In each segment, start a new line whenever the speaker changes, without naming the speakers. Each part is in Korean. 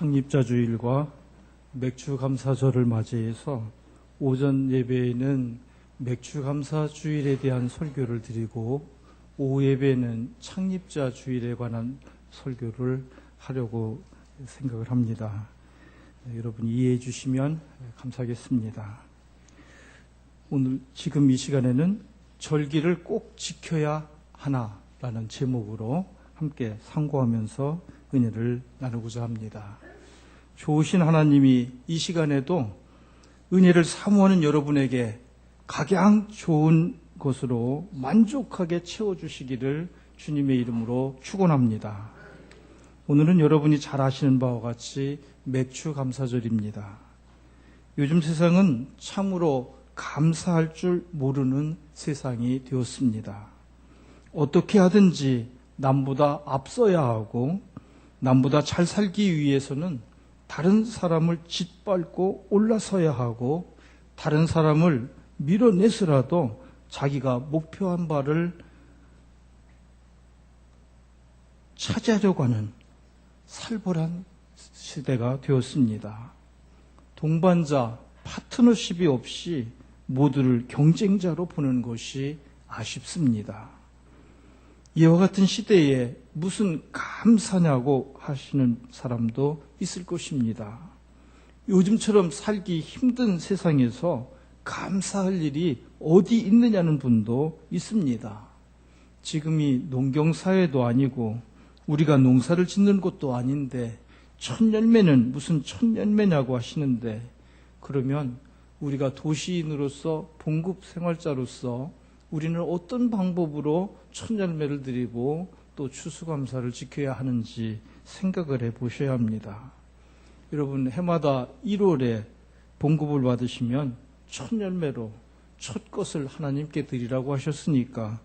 창립자 주일과 맥주 감사절을 맞이해서 오전 예배에는 맥주 감사 주일에 대한 설교를 드리고 오후 예배는 창립자 주일에 관한 설교를 하려고 생각을 합니다. 네, 여러분 이해해 주시면 감사하겠습니다. 오늘 지금 이 시간에는 절기를 꼭 지켜야 하나라는 제목으로 함께 상고하면서 은혜를 나누고자 합니다. 좋으신 하나님이 이 시간에도 은혜를 사모하는 여러분에게 각양 좋은 것으로 만족하게 채워주시기를 주님의 이름으로 축원합니다. 오늘은 여러분이 잘 아시는 바와 같이 맥주 감사절입니다. 요즘 세상은 참으로 감사할 줄 모르는 세상이 되었습니다. 어떻게 하든지 남보다 앞서야 하고 남보다 잘 살기 위해서는 다른 사람을 짓밟고 올라서야 하고 다른 사람을 밀어내서라도 자기가 목표한 바를 차지하려고 하는 살벌한 시대가 되었습니다. 동반자, 파트너십이 없이 모두를 경쟁자로 보는 것이 아쉽습니다. 이와 같은 시대에 무슨 감사냐고 하시는 사람도 있을 것입니다. 요즘처럼 살기 힘든 세상에서 감사할 일이 어디 있느냐는 분도 있습니다. 지금이 농경사회도 아니고 우리가 농사를 짓는 곳도 아닌데 천열매는 무슨 천열매냐고 하시는데 그러면 우리가 도시인으로서 봉급 생활자로서 우리는 어떤 방법으로 천열매를 드리고 또 추수감사를 지켜야 하는지 생각을 해 보셔야 합니다. 여러분 해마다 1월에 봉급을 받으시면 천열매로 첫 것을 하나님께 드리라고 하셨으니까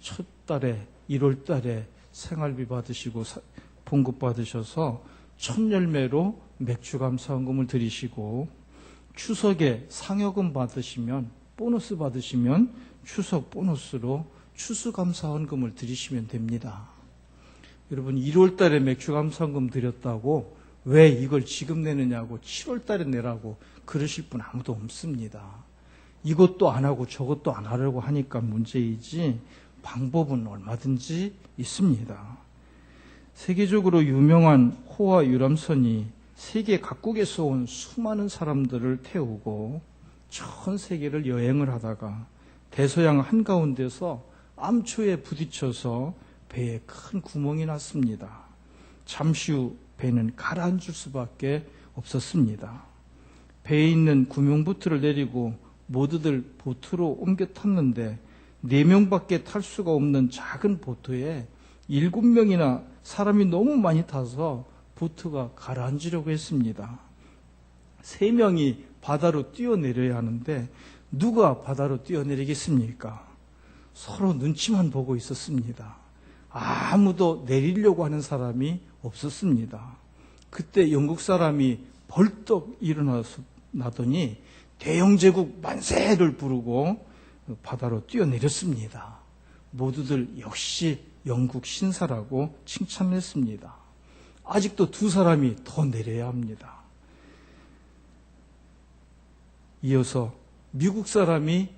첫 달에 1월 달에 생활비 받으시고 봉급 받으셔서 천열매로 맥주 감사원금을 드리시고 추석에 상여금 받으시면 보너스 받으시면 추석 보너스로 추수감사원금을 드리시면 됩니다. 여러분 1월 달에 맥주감사원금 드렸다고 왜 이걸 지금 내느냐고 7월 달에 내라고 그러실 분 아무도 없습니다. 이것도 안 하고 저것도 안 하려고 하니까 문제이지 방법은 얼마든지 있습니다. 세계적으로 유명한 호화 유람선이 세계 각국에서 온 수많은 사람들을 태우고 전 세계를 여행을 하다가 대서양 한가운데서 암초에 부딪혀서 배에 큰 구멍이 났습니다. 잠시 후 배는 가라앉을 수밖에 없었습니다. 배에 있는 구명보트를 내리고 모두들 보트로 옮겨 탔는데 네 명밖에 탈 수가 없는 작은 보트에 일곱 명이나 사람이 너무 많이 타서 보트가 가라앉으려고 했습니다. 세 명이 바다로 뛰어내려야 하는데 누가 바다로 뛰어내리겠습니까? 서로 눈치만 보고 있었습니다. 아무도 내리려고 하는 사람이 없었습니다. 그때 영국 사람이 벌떡 일어나더니 대영제국 만세를 부르고 바다로 뛰어내렸습니다. 모두들 역시 영국 신사라고 칭찬했습니다. 아직도 두 사람이 더 내려야 합니다. 이어서 미국 사람이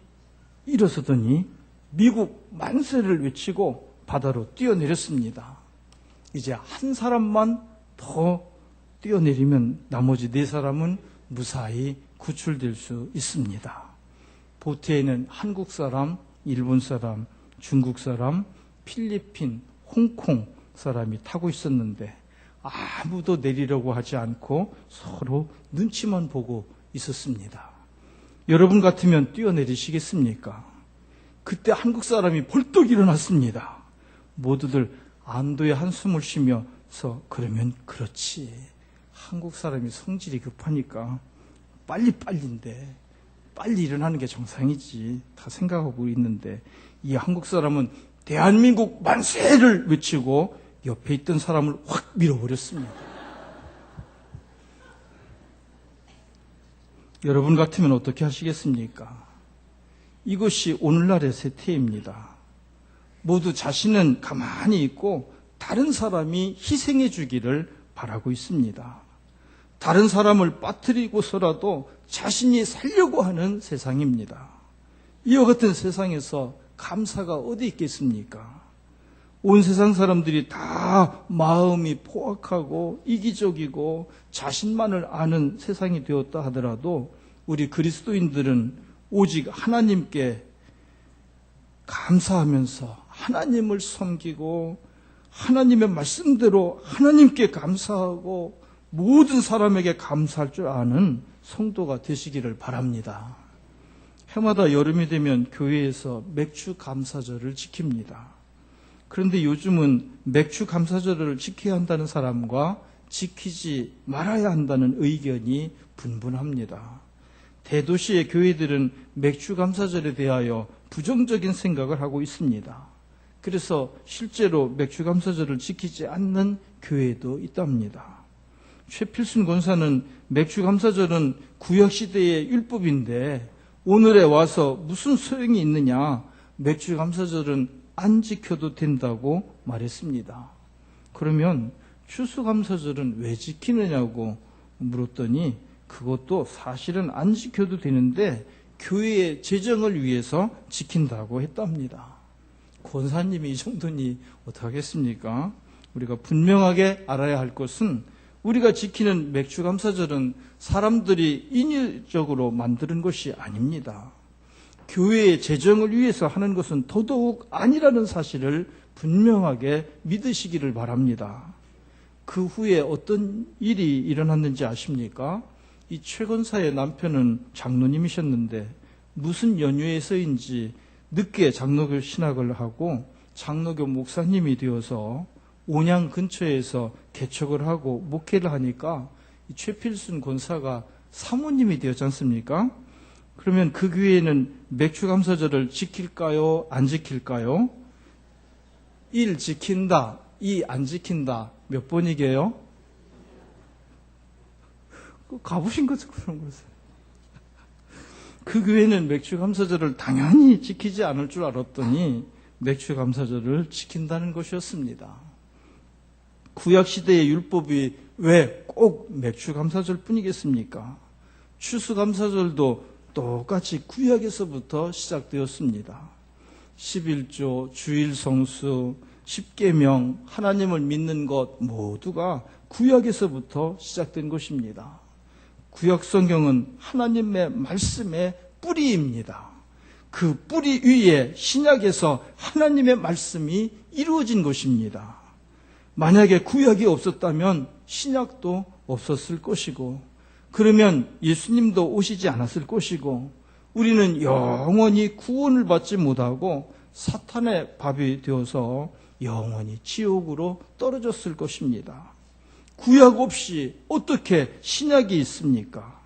일어서더니 미국 만세를 외치고 바다로 뛰어내렸습니다. 이제 한 사람만 더 뛰어내리면 나머지 네 사람은 무사히 구출될 수 있습니다. 보트에는 한국 사람, 일본 사람, 중국 사람, 필리핀, 홍콩 사람이 타고 있었는데 아무도 내리려고 하지 않고 서로 눈치만 보고 있었습니다. 여러분 같으면 뛰어내리시겠습니까? 그때 한국 사람이 벌떡 일어났습니다. 모두들 안도의 한숨을 쉬면서 그러면 그렇지. 한국 사람이 성질이 급하니까 빨리빨리인데 빨리 일어나는 게 정상이지. 다 생각하고 있는데 이 한국 사람은 대한민국 만세를 외치고 옆에 있던 사람을 확 밀어버렸습니다. 여러분 같으면 어떻게 하시겠습니까? 이것이 오늘날의 세태입니다. 모두 자신은 가만히 있고 다른 사람이 희생해 주기를 바라고 있습니다. 다른 사람을 빠뜨리고서라도 자신이 살려고 하는 세상입니다. 이와 같은 세상에서 감사가 어디 있겠습니까? 온 세상 사람들이 다 마음이 포악하고 이기적이고 자신만을 아는 세상이 되었다 하더라도 우리 그리스도인들은 오직 하나님께 감사하면서 하나님을 섬기고 하나님의 말씀대로 하나님께 감사하고 모든 사람에게 감사할 줄 아는 성도가 되시기를 바랍니다. 해마다 여름이 되면 교회에서 맥주 감사절을 지킵니다. 그런데 요즘은 맥주 감사절을 지켜야 한다는 사람과 지키지 말아야 한다는 의견이 분분합니다. 대도시의 교회들은 맥주 감사절에 대하여 부정적인 생각을 하고 있습니다. 그래서 실제로 맥주 감사절을 지키지 않는 교회도 있답니다. 최필순 권사는 맥주 감사절은 구약 시대의 율법인데 오늘에 와서 무슨 소용이 있느냐? 맥주 감사절은 안 지켜도 된다고 말했습니다. 그러면 추수감사절은 왜 지키느냐고 물었더니 그것도 사실은 안 지켜도 되는데 교회의 재정을 위해서 지킨다고 했답니다. 권사님이 이 정도니 어떡하겠습니까? 우리가 분명하게 알아야 할 것은 우리가 지키는 맥주감사절은 사람들이 인위적으로 만드는 것이 아닙니다. 교회의 재정을 위해서 하는 것은 더더욱 아니라는 사실을 분명하게 믿으시기를 바랍니다. 그 후에 어떤 일이 일어났는지 아십니까? 이 최건사의 남편은 장로님이셨는데 무슨 연유에서인지 늦게 장로교 신학을 하고 장로교 목사님이 되어서 온양 근처에서 개척을 하고 목회를 하니까 최필순 권사가 사모님이 되었지 않습니까? 그러면 그 교회는 맥주 감사절을 지킬까요? 안 지킬까요? 1 지킨다, 2 안 지킨다. 몇 번이게요? 가보신 거죠, 그런 것을. 그 교회는 맥주 감사절을 당연히 지키지 않을 줄 알았더니 맥주 감사절을 지킨다는 것이었습니다. 구약 시대의 율법이 왜 꼭 맥주 감사절 뿐이겠습니까? 추수 감사절도 똑같이 구약에서부터 시작되었습니다. 11조, 주일 성수, 십계명, 하나님을 믿는 것 모두가 구약에서부터 시작된 것입니다. 구약 성경은 하나님의 말씀의 뿌리입니다. 그 뿌리 위에 신약에서 하나님의 말씀이 이루어진 것입니다. 만약에 구약이 없었다면 신약도 없었을 것이고, 그러면 예수님도 오시지 않았을 것이고, 우리는 영원히 구원을 받지 못하고 사탄의 밥이 되어서 영원히 지옥으로 떨어졌을 것입니다. 구약 없이 어떻게 신약이 있습니까?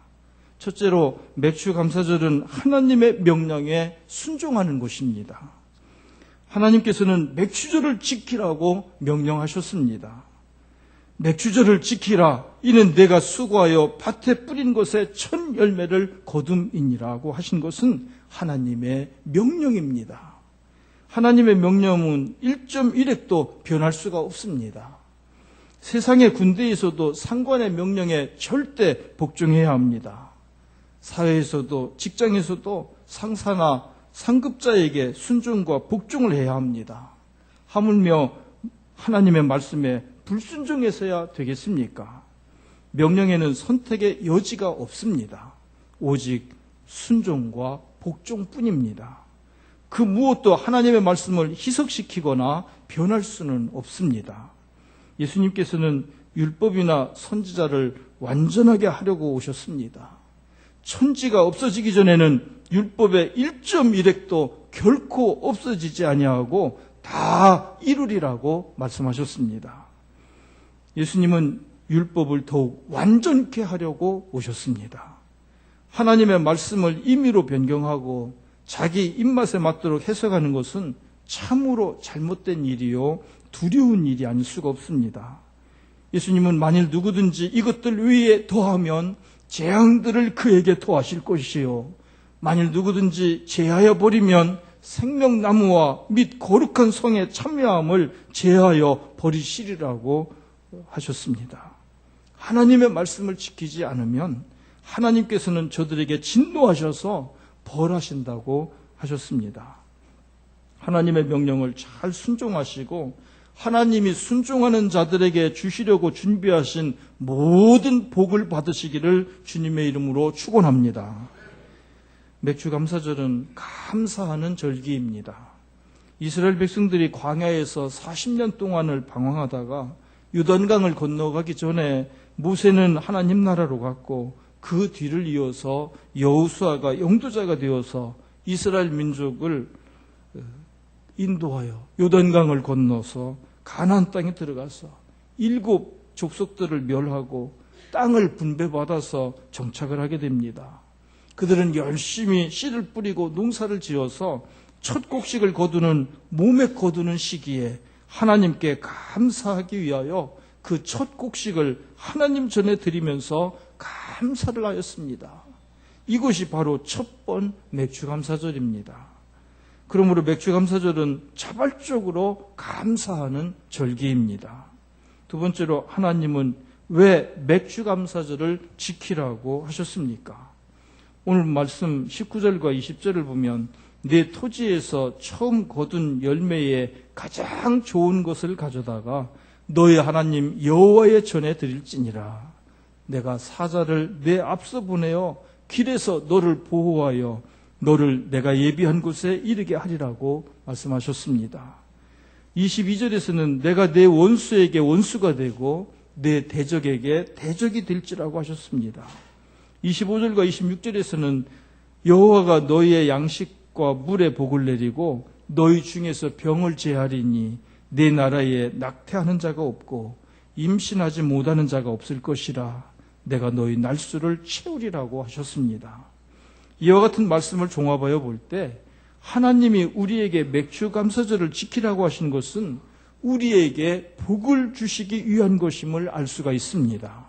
첫째로 맥주 감사절은 하나님의 명령에 순종하는 것입니다. 하나님께서는 맥주절을 지키라고 명령하셨습니다. 맥주절을 지키라. 이는 내가 수고하여 밭에 뿌린 것에 천 열매를 거둠이니라고 하신 것은 하나님의 명령입니다. 하나님의 명령은 1.1핵도 변할 수가 없습니다. 세상의 군대에서도 상관의 명령에 절대 복종해야 합니다. 사회에서도 직장에서도 상사나 상급자에게 순종과 복종을 해야 합니다. 하물며 하나님의 말씀에 불순종해서야 되겠습니까? 명령에는 선택의 여지가 없습니다. 오직 순종과 복종뿐입니다. 그 무엇도 하나님의 말씀을 희석시키거나 변할 수는 없습니다. 예수님께서는 율법이나 선지자를 완전하게 하려고 오셨습니다. 천지가 없어지기 전에는 율법의 1.1핵도 결코 없어지지 아니하고 다 이루리라고 말씀하셨습니다. 예수님은 율법을 더욱 완전케 하려고 오셨습니다. 하나님의 말씀을 임의로 변경하고 자기 입맛에 맞도록 해석하는 것은 참으로 잘못된 일이요 두려운 일이 아닐 수가 없습니다. 예수님은 만일 누구든지 이것들 위에 더하면 재앙들을 그에게 토하실 것이요 만일 누구든지 제하여 버리면 생명나무와 및 거룩한 성의 참여함을 제하여 버리시리라고 하셨습니다. 하나님의 말씀을 지키지 않으면 하나님께서는 저들에게 진노하셔서 벌하신다고 하셨습니다. 하나님의 명령을 잘 순종하시고 하나님이 순종하는 자들에게 주시려고 준비하신 모든 복을 받으시기를 주님의 이름으로 축원합니다. 맥주 감사절은 감사하는 절기입니다. 이스라엘 백성들이 광야에서 40년 동안을 방황하다가 유단강을 건너가기 전에 모세는 하나님 나라로 갔고 그 뒤를 이어서 여우수아가 영도자가 되어서 이스라엘 민족을 어, 인도하여 요단강을 건너서 가나안 땅에 들어가서 일곱 족속들을 멸하고 땅을 분배받아서 정착을 하게 됩니다. 그들은 열심히 씨를 뿌리고 농사를 지어서 첫 곡식을 거두는 몸에 거두는 시기에 하나님께 감사하기 위하여 그 첫 곡식을 하나님 전에 드리면서 감사를 하였습니다. 이것이 바로 첫 번 맥주감사절입니다. 그러므로 맥주감사절은 자발적으로 감사하는 절기입니다. 두 번째로 하나님은 왜 맥주감사절을 지키라고 하셨습니까? 오늘 말씀 19절과 20절을 보면 내 토지에서 처음 거둔 열매에 가장 좋은 것을 가져다가 너의 하나님 여호와의 전에 드릴지니라. 내가 사자를 내 앞서 보내어 길에서 너를 보호하여 너를 내가 예비한 곳에 이르게 하리라고 말씀하셨습니다. 22절에서는 내가 내 원수에게 원수가 되고 내 대적에게 대적이 될지라고 하셨습니다. 25절과 26절에서는 여호와가 너희의 양식 과 물에 복을 내리고 너희 중에서 병을 제하리니 내 나라에 낙태하는 자가 없고 임신하지 못하는 자가 없을 것이라 내가 너희 날수를 채우리라고 하셨습니다. 이와 같은 말씀을 종합하여 볼 때 하나님이 우리에게 맥주 감사절을 지키라고 하신 것은 우리에게 복을 주시기 위한 것임을 알 수가 있습니다.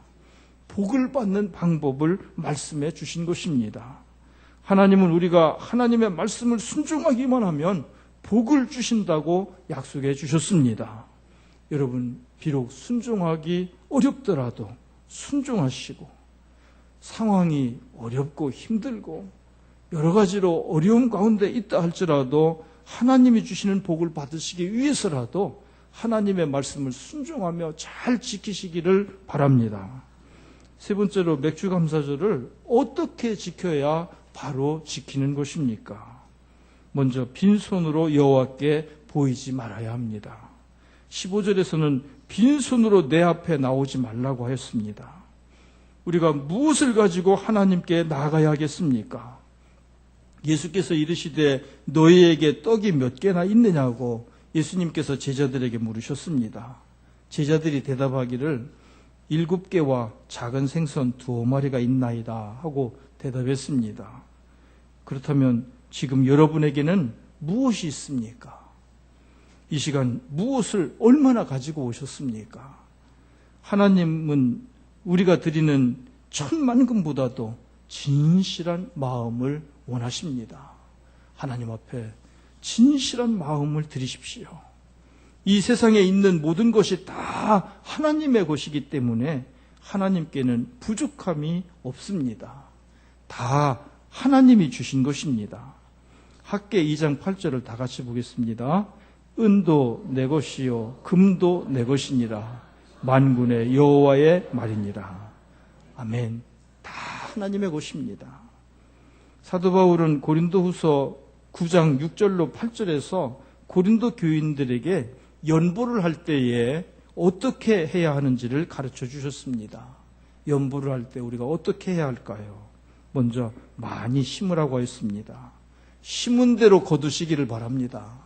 복을 받는 방법을 말씀해 주신 것입니다. 하나님은 우리가 하나님의 말씀을 순종하기만 하면 복을 주신다고 약속해 주셨습니다. 여러분, 비록 순종하기 어렵더라도 순종하시고 상황이 어렵고 힘들고 여러 가지로 어려움 가운데 있다 할지라도 하나님이 주시는 복을 받으시기 위해서라도 하나님의 말씀을 순종하며 잘 지키시기를 바랍니다. 세 번째로 맥주 감사절을 어떻게 지켜야 바로 지키는 것입니까? 먼저 빈손으로 여호와께 보이지 말아야 합니다. 15절에서는 빈손으로 내 앞에 나오지 말라고 하였습니다. 우리가 무엇을 가지고 하나님께 나가야 하겠습니까? 예수께서 이르시되 너희에게 떡이 몇 개나 있느냐고 예수님께서 제자들에게 물으셨습니다. 제자들이 대답하기를 일곱 개와 작은 생선 두어 마리가 있나이다 하고 대답했습니다. 그렇다면 지금 여러분에게는 무엇이 있습니까? 이 시간 무엇을 얼마나 가지고 오셨습니까? 하나님은 우리가 드리는 천만금보다도 진실한 마음을 원하십니다. 하나님 앞에 진실한 마음을 드리십시오. 이 세상에 있는 모든 것이 다 하나님의 것이기 때문에 하나님께는 부족함이 없습니다. 다 하나님이 주신 것입니다. 학계 2장 8절을 다 같이 보겠습니다. 은도 내 것이요 금도 내 것이니라 만군의 여호와의 말이니라. 아멘. 다 하나님의 것입니다. 사도 바울은 고린도후서 9장 6절로 8절에서 고린도 교인들에게 연보를 할 때에 어떻게 해야 하는지를 가르쳐 주셨습니다. 연보를 할 때 우리가 어떻게 해야 할까요? 먼저 많이 심으라고 했습니다. 심은 대로 거두시기를 바랍니다.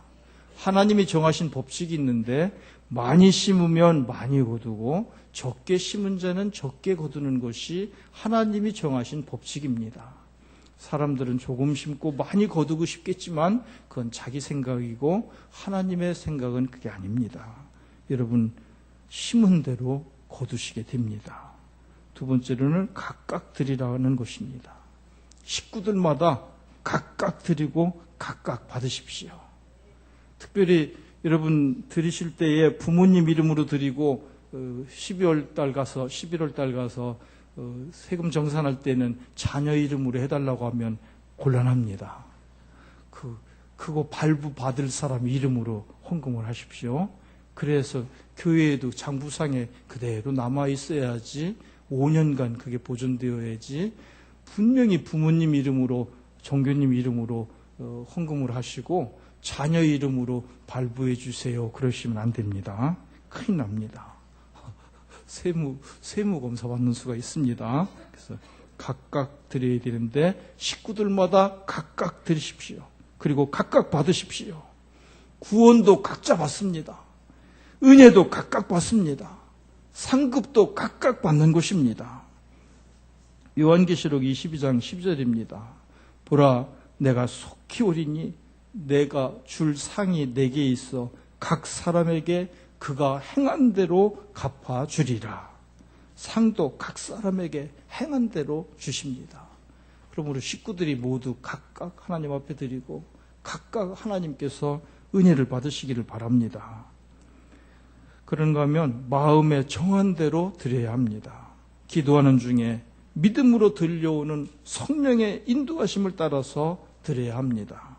하나님이 정하신 법칙이 있는데 많이 심으면 많이 거두고 적게 심은 자는 적게 거두는 것이 하나님이 정하신 법칙입니다. 사람들은 조금 심고 많이 거두고 싶겠지만 그건 자기 생각이고 하나님의 생각은 그게 아닙니다. 여러분 심은 대로 거두시게 됩니다. 두 번째로는 각각 드리라는 것입니다. 식구들마다 각각 드리고 각각 받으십시오. 특별히 여러분 드리실 때에 부모님 이름으로 드리고 12월 달 가서 11월 달 가서 어, 세금 정산할 때는 자녀 이름으로 해달라고 하면 곤란합니다. 그 그거 발부 받을 사람 이름으로 헌금을 하십시오. 그래서 교회에도 장부상에 그대로 남아 있어야지 5년간 그게 보존되어야지 분명히 부모님 이름으로 종교님 이름으로 어, 헌금을 하시고 자녀 이름으로 발부해 주세요. 그러시면 안 됩니다. 큰일 납니다. 세무 세무 검사 받는 수가 있습니다. 그래서 각각 드려야 되는데 식구들마다 각각 드리십시오. 그리고 각각 받으십시오. 구원도 각자 받습니다. 은혜도 각각 받습니다. 상급도 각각 받는 것입니다. 요한계시록 22장 10절입니다. 보라, 내가 속히 오리니 내가 줄 상이 내게 있어 각 사람에게 그가 행한 대로 갚아 주리라. 상도 각 사람에게 행한 대로 주십니다. 그러므로 식구들이 모두 각각 하나님 앞에 드리고 각각 하나님께서 은혜를 받으시기를 바랍니다. 그런가 하면 마음에 정한 대로 드려야 합니다. 기도하는 중에 믿음으로 들려오는 성령의 인도하심을 따라서 드려야 합니다.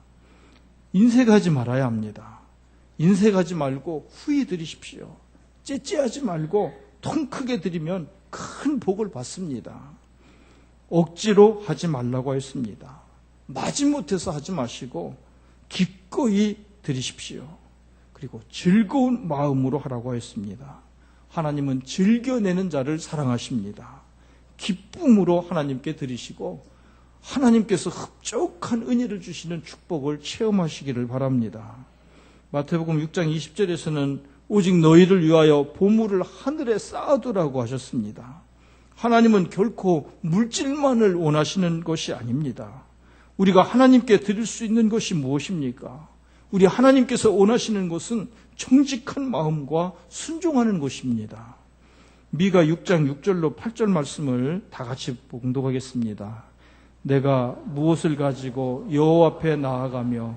인색하지 말아야 합니다. 인색하지 말고 후히 드리십시오. 째째하지 말고 통 크게 드리면 큰 복을 받습니다. 억지로 하지 말라고 했습니다. 마지못해서 하지 마시고 기꺼이 드리십시오. 그리고 즐거운 마음으로 하라고 했습니다. 하나님은 즐겨내는 자를 사랑하십니다. 기쁨으로 하나님께 드리시고 하나님께서 흡족한 은혜를 주시는 축복을 체험하시기를 바랍니다. 마태복음 6장 20절에서는 오직 너희를 위하여 보물을 하늘에 쌓아두라고 하셨습니다. 하나님은 결코 물질만을 원하시는 것이 아닙니다. 우리가 하나님께 드릴 수 있는 것이 무엇입니까? 우리 하나님께서 원하시는 것은 정직한 마음과 순종하는 것입니다. 미가 6장 6절로 8절 말씀을 다 같이 봉독하겠습니다. 내가 무엇을 가지고 여호와 앞에 나아가며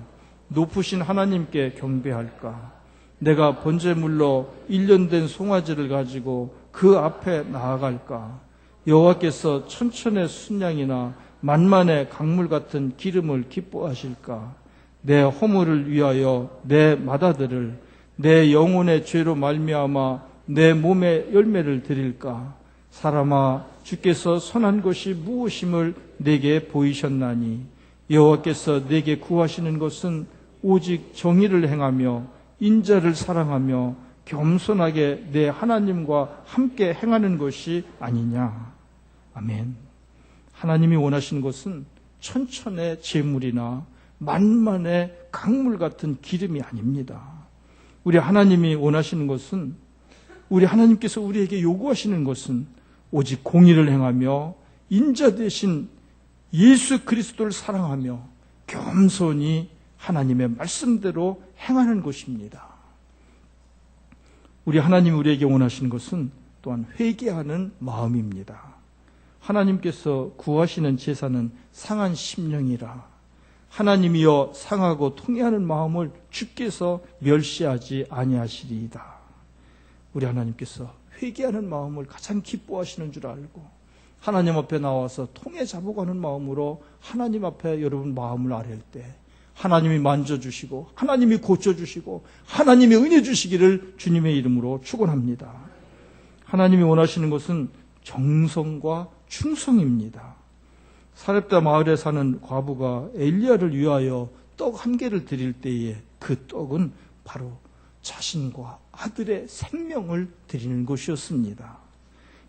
높으신 하나님께 경배할까? 내가 번제물로 1년 된 송아지를 가지고 그 앞에 나아갈까? 여호와께서 천천의 순양이나 만만의 강물 같은 기름을 기뻐하실까? 내 허물을 위하여 내 마다들을 내 영혼의 죄로 말미암아 내 몸의 열매를 드릴까? 사람아 주께서 선한 것이 무엇임을 내게 보이셨나니 여호와께서 내게 구하시는 것은 오직 정의를 행하며 인자를 사랑하며 겸손하게 내 하나님과 함께 행하는 것이 아니냐. 아멘. 하나님이 원하시는 것은 천천의 재물이나 만만의 강물 같은 기름이 아닙니다. 우리 하나님이 원하시는 것은 우리 하나님께서 우리에게 요구하시는 것은 오직 공의를 행하며 인자 대신 예수 그리스도를 사랑하며 겸손히 하나님의 말씀대로 행하는 것입니다. 우리 하나님이 우리에게 원하시는 것은 또한 회개하는 마음입니다. 하나님께서 구하시는 제사는 상한 심령이라 하나님이여 상하고 통해하는 마음을 주께서 멸시하지 아니하시리이다. 우리 하나님께서 회개하는 마음을 가장 기뻐하시는 줄 알고 하나님 앞에 나와서 통해 잡아가는 마음으로 하나님 앞에 여러분 마음을 아랠 때 하나님이 만져주시고 하나님이 고쳐주시고 하나님이 은혜 주시기를 주님의 이름으로 축원합니다. 하나님이 원하시는 것은 정성과 충성입니다. 사렙다 마을에 사는 과부가 엘리야를 위하여 떡 한 개를 드릴 때에 그 떡은 바로 자신과 아들의 생명을 드리는 것이었습니다.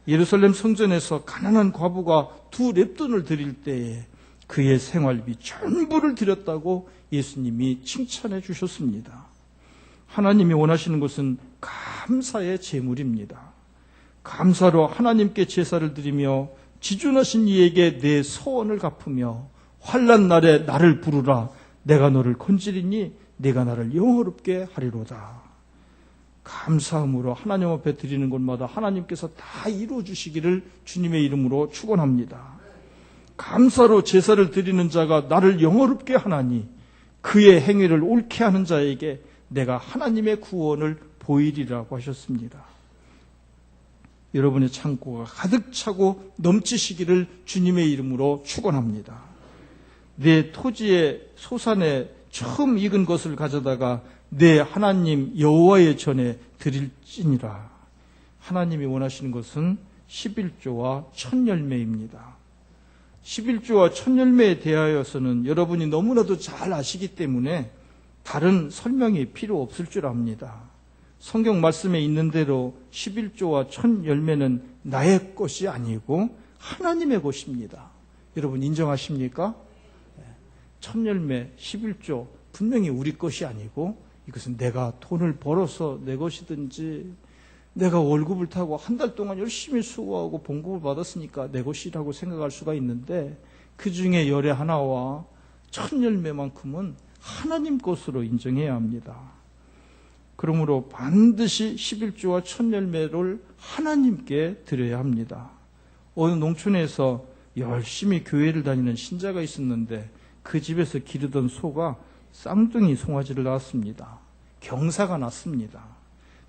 예루살렘 성전에서 가난한 과부가 두 랩돈을 드릴 때에 그의 생활비 전부를 드렸다고 예수님이 칭찬해 주셨습니다. 하나님이 원하시는 것은 감사의 제물입니다. 감사로 하나님께 제사를 드리며 지존하신 이에게 내 소원을 갚으며 환란 날에 나를 부르라 내가 너를 건지리니 내가 나를 영화롭게 하리로다. 감사함으로 하나님 앞에 드리는 곳마다 하나님께서 다 이루어 주시기를 주님의 이름으로 축원합니다. 감사로 제사를 드리는 자가 나를 영화롭게 하나니 그의 행위를 옳게 하는 자에게 내가 하나님의 구원을 보이리라고 하셨습니다. 여러분의 창고가 가득 차고 넘치시기를 주님의 이름으로 축원합니다. 내 토지의 소산에 처음 익은 것을 가져다가 내 하나님 여호와의 전에 드릴지니라. 하나님이 원하시는 것은 11조와 천 열매입니다. 11조와 천 열매에 대하여서는 여러분이 너무나도 잘 아시기 때문에 다른 설명이 필요 없을 줄 압니다. 성경 말씀에 있는 대로 11조와 천 열매는 나의 것이 아니고 하나님의 것입니다. 여러분 인정하십니까? 천 열매, 11조 분명히 우리 것이 아니고 이것은 내가 돈을 벌어서 내 것이든지 내가 월급을 타고 한 달 동안 열심히 수고하고 봉급을 받았으니까 내 것이라고 생각할 수가 있는데 그 중에 열의 하나와 천 열매만큼은 하나님 것으로 인정해야 합니다. 그러므로 반드시 11조와 천 열매를 하나님께 드려야 합니다. 어느 농촌에서 열심히 교회를 다니는 신자가 있었는데 그 집에서 기르던 소가 쌍둥이 송아지를 낳았습니다. 경사가 났습니다.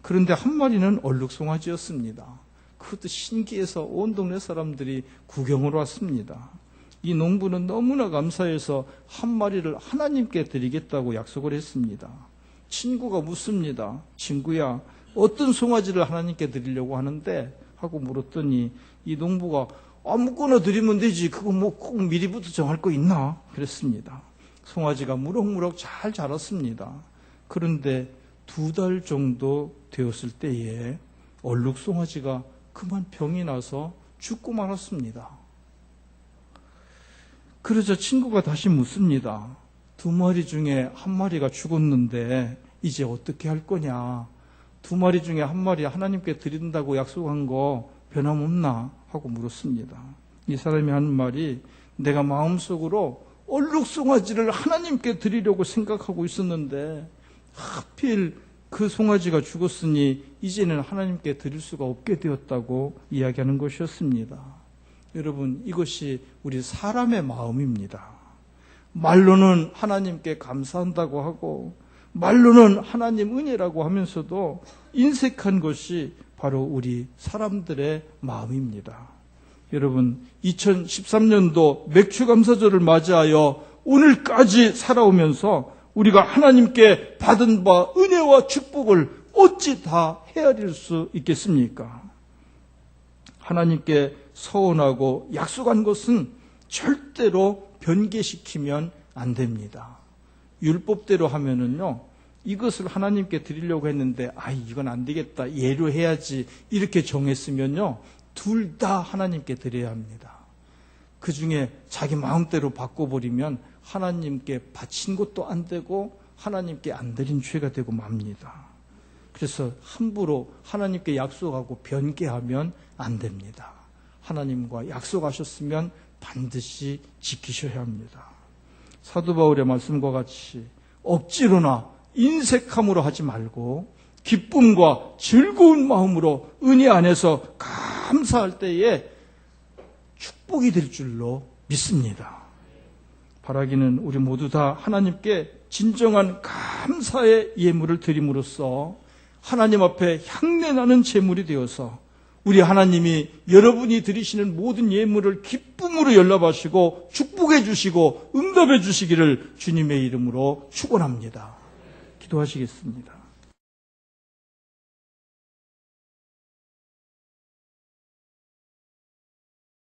그런데 한 마리는 얼룩 송아지였습니다. 그것도 신기해서 온 동네 사람들이 구경을 왔습니다. 이 농부는 너무나 감사해서 한 마리를 하나님께 드리겠다고 약속을 했습니다. 친구가 묻습니다. 친구야, 어떤 송아지를 하나님께 드리려고 하는데? 하고 물었더니 이 농부가 아무거나 드리면 되지. 그거 뭐 꼭 미리부터 정할 거 있나? 그랬습니다. 송아지가 무럭무럭 잘 자랐습니다. 그런데 두 달 정도 되었을 때에 얼룩 송아지가 그만 병이 나서 죽고 말았습니다. 그러자 친구가 다시 묻습니다. 두 마리 중에 한 마리가 죽었는데 이제 어떻게 할 거냐? 두 마리 중에 한 마리 하나님께 드린다고 약속한 거 변함없나? 하고 물었습니다. 이 사람이 하는 말이 내가 마음속으로 얼룩송아지를 하나님께 드리려고 생각하고 있었는데 하필 그 송아지가 죽었으니 이제는 하나님께 드릴 수가 없게 되었다고 이야기하는 것이었습니다. 여러분, 이것이 우리 사람의 마음입니다. 말로는 하나님께 감사한다고 하고, 말로는 하나님 은혜라고 하면서도 인색한 것이 바로 우리 사람들의 마음입니다. 여러분, 2013년도 맥주 감사절을 맞이하여 오늘까지 살아오면서 우리가 하나님께 받은 바 은혜와 축복을 어찌 다 헤아릴 수 있겠습니까? 하나님께 서원하고 약속한 것은 절대로 변개시키면 안 됩니다. 율법대로 하면은요, 이것을 하나님께 드리려고 했는데, 아, 이건 안 되겠다. 예로 해야지. 이렇게 정했으면요, 둘 다 하나님께 드려야 합니다. 그 중에 자기 마음대로 바꿔버리면 하나님께 바친 것도 안 되고 하나님께 안 드린 죄가 되고 맙니다. 그래서 함부로 하나님께 약속하고 변개하면 안 됩니다. 하나님과 약속하셨으면 반드시 지키셔야 합니다. 사도 바울의 말씀과 같이 억지로나 인색함으로 하지 말고 기쁨과 즐거운 마음으로 은혜 안에서 감사할 때에 축복이 될 줄로 믿습니다. 바라기는 우리 모두 다 하나님께 진정한 감사의 예물을 드림으로써 하나님 앞에 향내나는 제물이 되어서 우리 하나님이 여러분이 드리시는 모든 예물을 기쁨으로 연락하시고 축복해 주시고 응답해 주시기를 주님의 이름으로 축원합니다. 기도하시겠습니다.